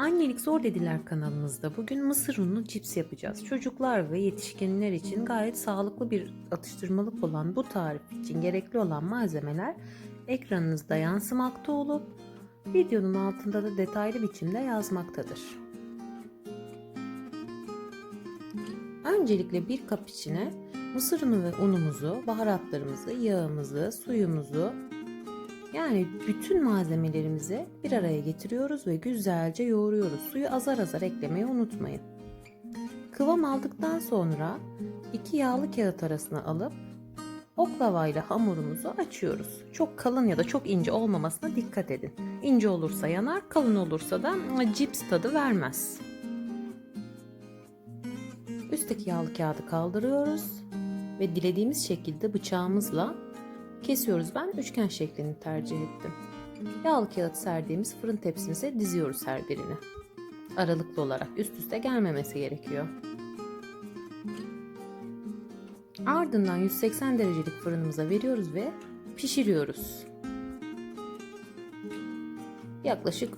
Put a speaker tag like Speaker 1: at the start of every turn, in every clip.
Speaker 1: Annelik Zor Dediler kanalımızda bugün mısır unlu cips yapacağız. Çocuklar ve yetişkinler için gayet sağlıklı bir atıştırmalık olan bu tarif için gerekli olan malzemeler ekranınızda yansımakta olup videonun altında da detaylı biçimde yazmaktadır. Öncelikle bir kap içine mısır unu ve unumuzu, baharatlarımızı, yağımızı, suyumuzu, yani bütün malzemelerimizi bir araya getiriyoruz ve güzelce yoğuruyoruz. Suyu azar azar eklemeyi unutmayın. Kıvam aldıktan sonra iki yağlı kağıt arasına alıp oklavayla hamurumuzu açıyoruz. Çok kalın ya da çok ince olmamasına dikkat edin. İnce olursa yanar, kalın olursa da cips tadı vermez. Üstteki yağlı kağıdı kaldırıyoruz ve dilediğimiz şekilde bıçağımızla kesiyoruz. Ben üçgen şeklini tercih ettim. Yağlı kağıt serdiğimiz fırın tepsimize diziyoruz her birini. Aralıklı olarak üst üste gelmemesi gerekiyor. Ardından 180 derecelik fırınımıza veriyoruz ve pişiriyoruz. Yaklaşık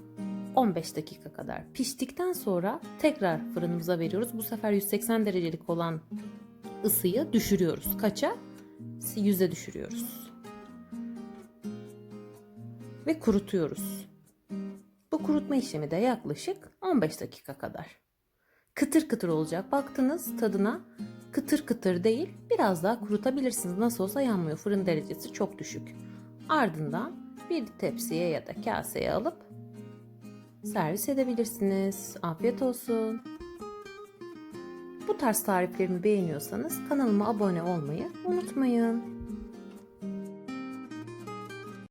Speaker 1: 15 dakika kadar piştikten sonra tekrar fırınımıza veriyoruz. Bu sefer 180 derecelik olan ısıyı düşürüyoruz. Kaça? 100'e düşürüyoruz. Ve kurutuyoruz. Bu kurutma işlemi de yaklaşık 15 dakika kadar. Kıtır kıtır olacak. Baktınız tadına kıtır kıtır değil biraz daha kurutabilirsiniz. Nasıl olsa yanmıyor. Fırın derecesi çok düşük. Ardından bir tepsiye ya da kaseye alıp servis edebilirsiniz. Afiyet olsun. Bu tarz tariflerimi beğeniyorsanız kanalıma abone olmayı unutmayın.